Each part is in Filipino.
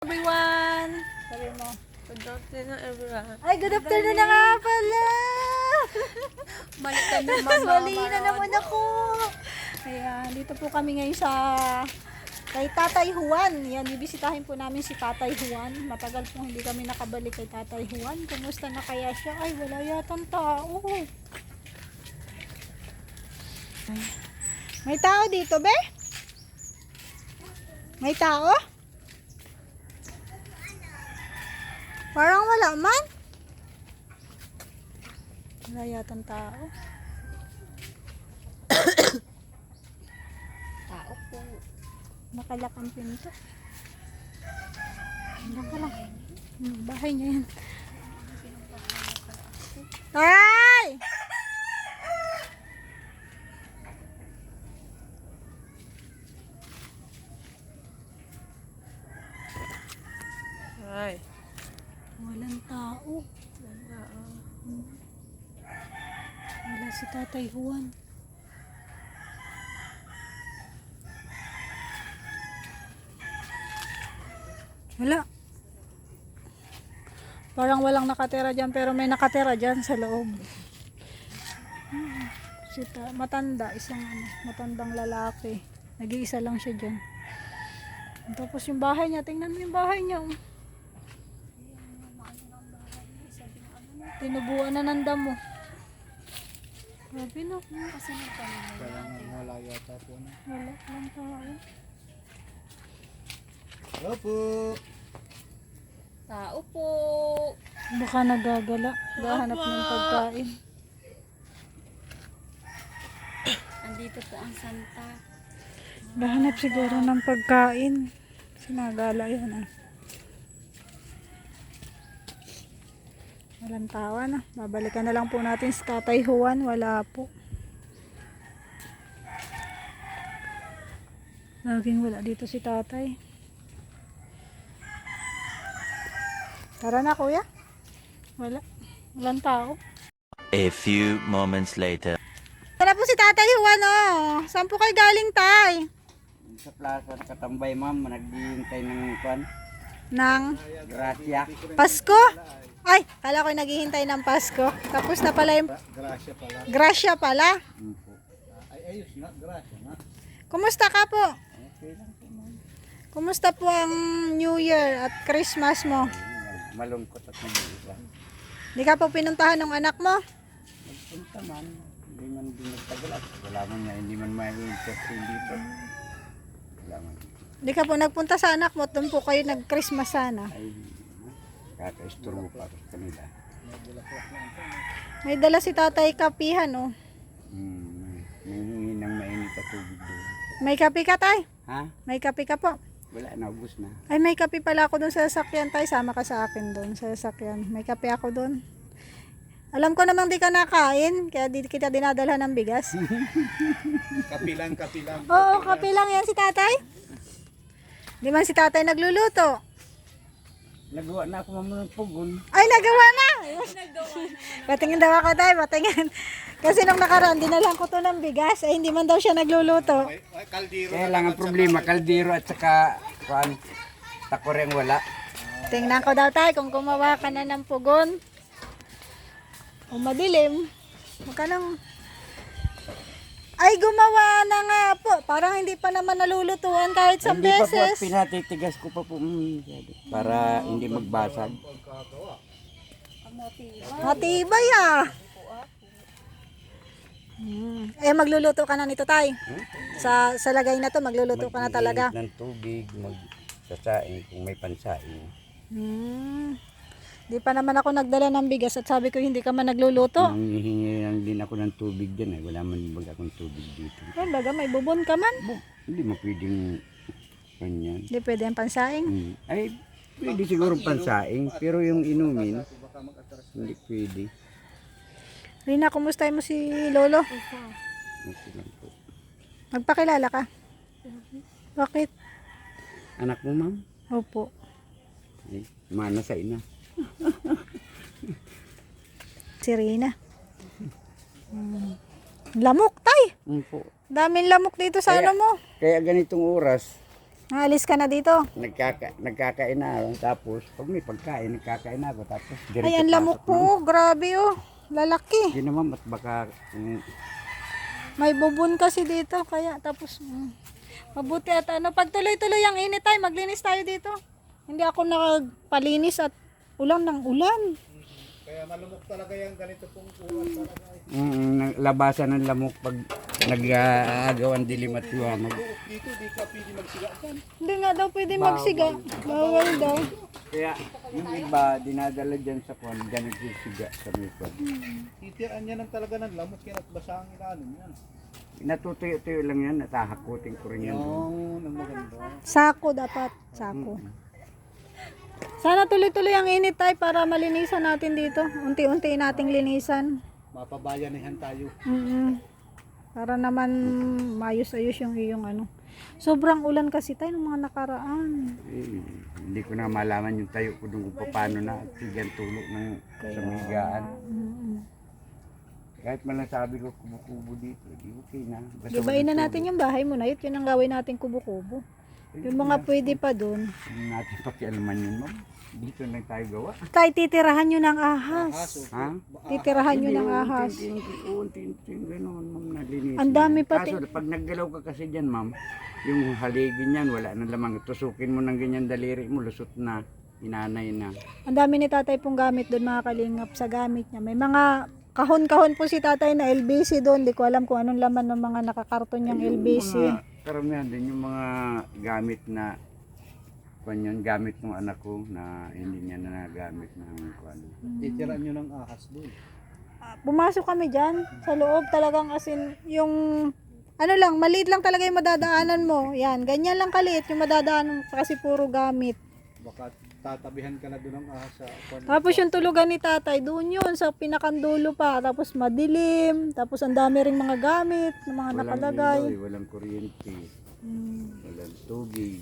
everyone. Sabi mo. Good afternoon, everyone. Ay, good afternoon na nga pala. Balik ka na, mama. Mali na naman ako. Ayan, dito po kami ngayon sa kay Tatay Juan. Yan, bibisitahin po namin si Tatay Juan. Matagal po hindi kami nakabalik kay Tatay Juan. Kumusta na kaya siya? Ay, wala yatang tao. Ay. May tao dito, be? May tao? Parang wala man. Wala yatang tao. Tao po. Nakalak ang pinto. Lang. Hmm, bahay niya yan. Ay. Walang tao. Hmm. Wala si Tatay Juan. Wala. Parang walang nakatira dyan pero may nakatira dyan sa loob. Si ta- matanda, isang ano, matandang lalaki. Nag-iisa lang siya dyan. Tapos yung bahay niya, tingnan mo yung bahay niya. oh. Tinubuan na ng damo. Grabe no. Kasi wala yata po na. wala lang tao. Hello po. Tao po. Baka nagagala. Gahanap ng pagkain. Andito po ang Santa. Gahanap siguro ng pagkain. Sinagala yun ah. Walang tawa na. Babalikan na lang po natin sa Tatay Juan. Wala po. Laging wala dito si tatay. Tara na kuya. Wala. Walang tao. A few moments later. Tara po si Tatay Juan oh. Saan po kayo galing tay? Sa plaza nakatambay ma'am, naghihintay ng kwan. Nang Gracia. Pasko? Ay, kala ko naghihintay ng Pasko. Tapos na pala yung Gracia pala. Gracia pala. Ay, ayos nga, Gracia nga. Kumusta ka po? Okay lang po ma'am. Kumusta po ang New Year at Christmas mo? Malungkot at nag-iisa. Hindi ka po pinuntahan ng anak mo? Nagpunta man, hindi man din nagtagal at wala man nga, hindi man may entertain dito. Hindi ka po nagpunta sa anak mo. Doon po kayo nag-Christmas sana. Ay, kaka-isturbo pa sa kanila. May dala si tatay kapihan oh. Hmm, may hingi ng mainit at tubig doon. May kape ka tay? Ha? May kape ka po? Wala na, ubus na. Ay, may kape pala ako doon sa sasakyan tay. Sama ka sa akin doon sa sasakyan. May kape ako doon. Alam ko namang di ka nakain, kaya di kita dinadala ng bigas. Kapilang, kapilang. Oo, kape lang yan si tatay. Di man si tatay nagluluto. Nagawa na ako mamunong pugon. Ay, nagawa na! Patingin daw ako tayo, patingin. Kasi nung nakaraan, dinalang ko to ng bigas, ay hindi man daw siya nagluluto. Kaya lang ang problema, kaldero at saka kuan, takoreng wala. Tingnan ko daw tayo kung gumawa ka na ng pugon. O madilim. Magkanang... Ay, gumawa na nga po. Parang hindi pa naman nalulutuan kahit sa Hindi pa po at beses. pinatitigas ko pa po mm, para hindi magbasag. Matibay ah. Hmm. Eh, magluluto ka na nito, tay. Sa, sa lagay na to, magluluto ka na talaga. Ng tubig, magsasaing kung may pansaing. Hmm. Di pa naman ako nagdala ng bigas at sabi ko hindi ka man nagluluto. Nanghihingi lang din ako ng tubig dyan eh. Wala man bag akong tubig dito. Ay, baga may bubon ka man. Bo, hindi mo pwedeng kanyan. Hindi pwede ang pansaing. Hmm. Ay, pwede siguro pansaing, pero yung inumin, hindi pwede. Rina, kumusta mo si Lolo? Okay lang po. Magpakilala ka. Bakit? Anak mo, ma'am? Opo. Ay, mana sa ina. Si Rina. Hmm. Lamok, tay. Hmm po. Daming lamok dito sa Kaya- ano mo. Kaya ganitong oras, Naalis ka na dito. Nagkaka, nagkakain na ako. Tapos, pag may pagkain, nagkakain na ako. Tapos, Ay, ang lamok pasok na. mo. Grabe oh. Lalaki. Hindi naman, at baka, mm, May bubon kasi dito. Kaya tapos, mm, mabuti at ano. Pag tuloy-tuloy ang init tayo, maglinis tayo dito. Hindi ako nakapalinis at ulan ng ulan. mm, nang- labasan ng lamok pag nag-aagawan dilim at liwanag. Hindi nga daw pwede magsiga. Bawal daw. Kaya, yung iba, dinadala dyan sa kwan, dyan nagsisiga sa may kwan. Titiraan niya ng talaga ng lamok yan at basa ang ilalim yan. Natutuyo-tuyo lang yan, natahakutin ko rin yan. Yung nang maganda. Sako dapat. Sako. Sana tuloy-tuloy ang init tayo para malinisan natin dito. Unti-unti nating linisan. Mapabayanihan tayo. mm Para naman mayos-ayos yung iyong ano. Sobrang ulan kasi tayo ng mga nakaraan. Eh, hindi ko na malaman yung tayo ko kung paano na tigyan tulog ng sa migaan. Mm-mm. Kahit man sabi ko kubo-kubo dito, di okay na. Basta Gibain na natin yung bahay mo na yun. Yun ang gawin natin kubo-kubo. Yung mga pwede pa doon. Hindi natin pakialaman yun, ma'am. Dito lang tayo gawa. Tay, titirahan nyo ng ahas. Ha? Titirahan nyo ng ahas. Unti-unti, gano'n, ma'am, nalinis. Ang dami pati. Kaso, pag naggalaw ka kasi dyan, ma'am, yung haligin yan, wala na lamang. Tusukin mo ng ganyan daliri mo, lusot na, inanay na. Ang dami ni tatay pong gamit doon mga kalingap sa gamit niya. May mga kahon-kahon po si tatay na LBC doon. Di ko alam kung anong laman ng mga nakakarton niyang LBC. Mga, karamihan din yung mga gamit na kwan yun, gamit ng anak ko na hindi niya na nagamit ng kwan. Titiraan niyo ng ahas doon. Pumasok kami dyan sa loob talagang asin yung ano lang, maliit lang talaga yung madadaanan mo. Yan, ganyan lang kaliit yung madadaanan mo kasi puro gamit. Baka tatabihan ka na doon ng ahas sa kwan. Tapos yung tulugan ni tatay, doon yun, sa pinakandulo pa. Tapos madilim, tapos ang dami ring mga gamit, na mga Walang nakalagay. ilaw, eh, walang kuryente, Hmm. walang tubig.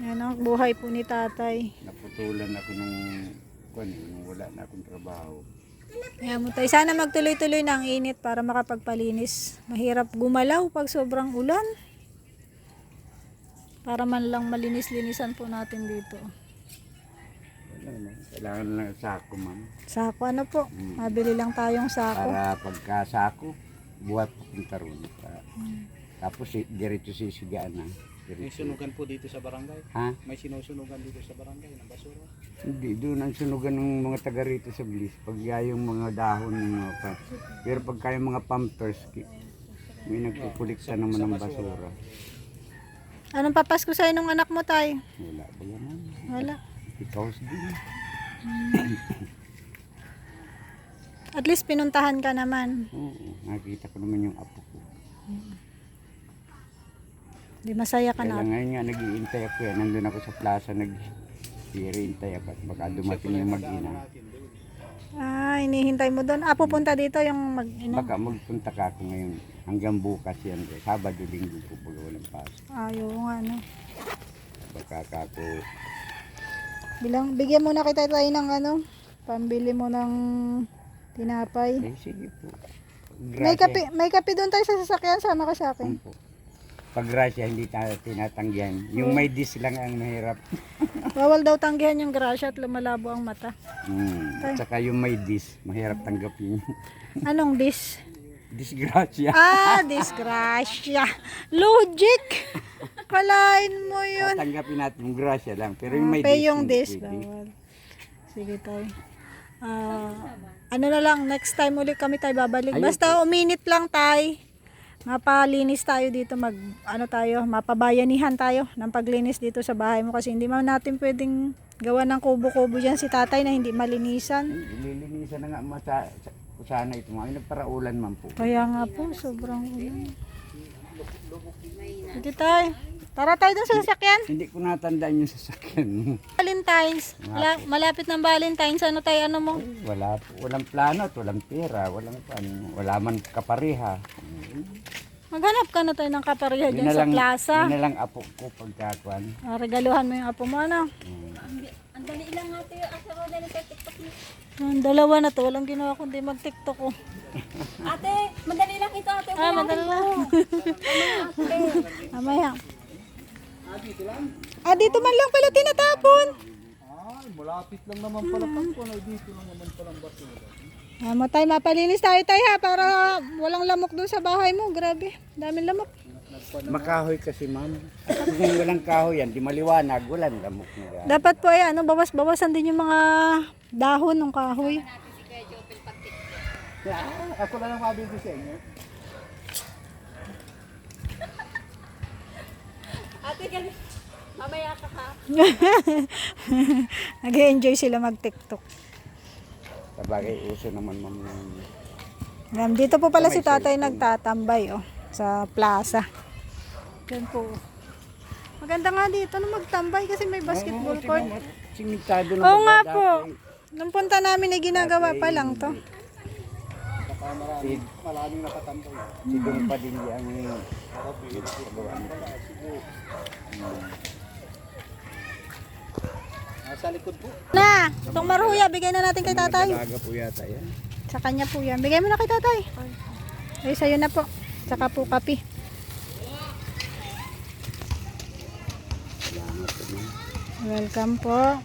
Yan ang buhay po ni tatay. Naputulan ako ng kwan, eh, nung wala na akong trabaho. Kaya mo tayo. Sana magtuloy-tuloy na ang init para makapagpalinis. Mahirap gumalaw pag sobrang ulan. Para man lang malinis-linisan po natin dito. Kailangan lang ng sako, ma'am. Sako ano po? Mabili lang tayong sako. Para pagkasako, buhat papunta ron. Pa- Tapos si, diretso sisigaan na. May Diretso. sunugan po dito sa barangay. Ha? May sinusunugan dito sa barangay ng basura. Hindi, doon ang sunugan ng mga taga rito sa Bliss. Pag yung mga dahon ng mga pa. Pero pag kayong mga pumpers, may nagkukulikta naman ng basura. Anong papasko sa'yo nung anak mo tay? Wala ba yan? Wala. Ikaw din. At least pinuntahan ka naman. Oo, nakita ko naman yung apo ko. Di masaya ka Kaya na. ngayon nga nag-iintay ako yan. Nandun ako sa plaza nag iintay ako at baka dumating yung mag-ina. Ah, inihintay mo doon. Ah, pupunta dito yung mag... Ino. Baka magpunta ka ako ngayon hanggang bukas yan. Eh. Sabado, linggo ko pag walang pasok. Ayaw nga, no. Baka ka ako Bilang, bigyan muna kita tayo ng ano, pambili mo ng tinapay. Eh, sige po. May kape, may kape doon tayo sa sasakyan, sama ka sa akin. po. Pag grasya, hindi tayo tinatanggihan. Yung may dis lang ang mahirap. Bawal daw tanggihan yung grasya at lumalabo ang mata. Hmm. At saka yung may dis, mahirap tanggapin. Anong dis? Disgrasya. Ah, disgrasya. Logic. Kalain mo yun. Tanggapin natin yung grasya lang. Pero yung may Pay dis, yung dis. Bawal. Sige tayo. Ah, ano na lang, next time ulit kami tayo babalik. Basta uminit lang tayo. Mapalinis tayo dito, mag, ano tayo, mapabayanihan tayo ng paglinis dito sa bahay mo kasi hindi man natin pwedeng gawa ng kubo-kubo dyan si tatay na hindi malinisan. Ililinisan na nga masa, sa, sana ito mga nagparaulan man po. Kaya nga po, sobrang ulan. Sige tayo. Tara tayo dun sa sasakyan. Hindi ko natandaan yung sasakyan. Valentine's. Mala- malapit ng Valentine's. Ano tayo, ano mo? Wala po, walang plano at walang pera, walang ano, wala man kapareha. Maghanap ka na tayo ng kapareha Yun dyan sa lang, plaza. yun na lang apo ko pagkakuan. Ah, regaluhan mo yung apo mo, ano? Ang dali lang natin yung asa ko dali sa TikTok niya. Ang dalawa na to. Walang ginawa kundi mag-tiktok ko. Ate, madali lang ito ate. Ah, madala lang. Mamaya. Ah, dito lang. Ah, dito man lang pala tinatapon. Ay, malapit lang naman pala tampo. Ay, dito lang naman palang basura. Ah, matay, mapalinis tayo tayo ha, para walang lamok doon sa bahay mo. Grabe, daming lamok. Makahoy kasi ma'am. At kung walang kahoy yan, di maliwanag, walang lamok na yan. Dapat po ay ano, bawas-bawasan din yung mga dahon ng kahoy. Ah, ako lang ang mabili sa inyo. Ate. Mamaya ka ha. Nag-enjoy sila mag-tiktok. Sabagay, uso naman ma'am. Ng- Yan, dito po pala si tatay nagtatambay oh, sa plaza. Yan po. Maganda nga dito na magtambay kasi may basketball court. na Oo nga po. Nung punta namin ay ginagawa pa lang to. Baka marami, maraming nakatambay. Si Dong Padilla ang pagawa nito. Nasa likod po. Na, itong maruya, bigay na natin kay tatay. Dalaga po yata yan. Sa kanya po yan. Bigay mo na kay tatay. Ay, sa'yo na po. Saka po po ma'am. Welcome po.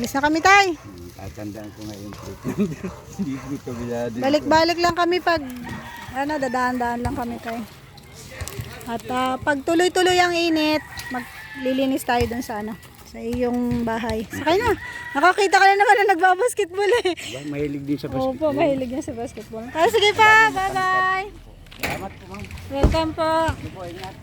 Alis na kami tay. Tatandaan ko nga yung plate number. Hindi ko. Balik-balik lang kami pag ano, dadaan-daan lang kami tay. At ah, pag tuloy-tuloy ang init, maglilinis tayo dun sa ano, sa iyong bahay. Sakay na. Nakakita ka na naman na nagbabasketball eh. Ba, mahilig din sa basketball. Opo, mahilig yan sa basketball. Kaya sige pa, bye-bye. Salamat po ma'am. Welcome po. Ano po, ingat.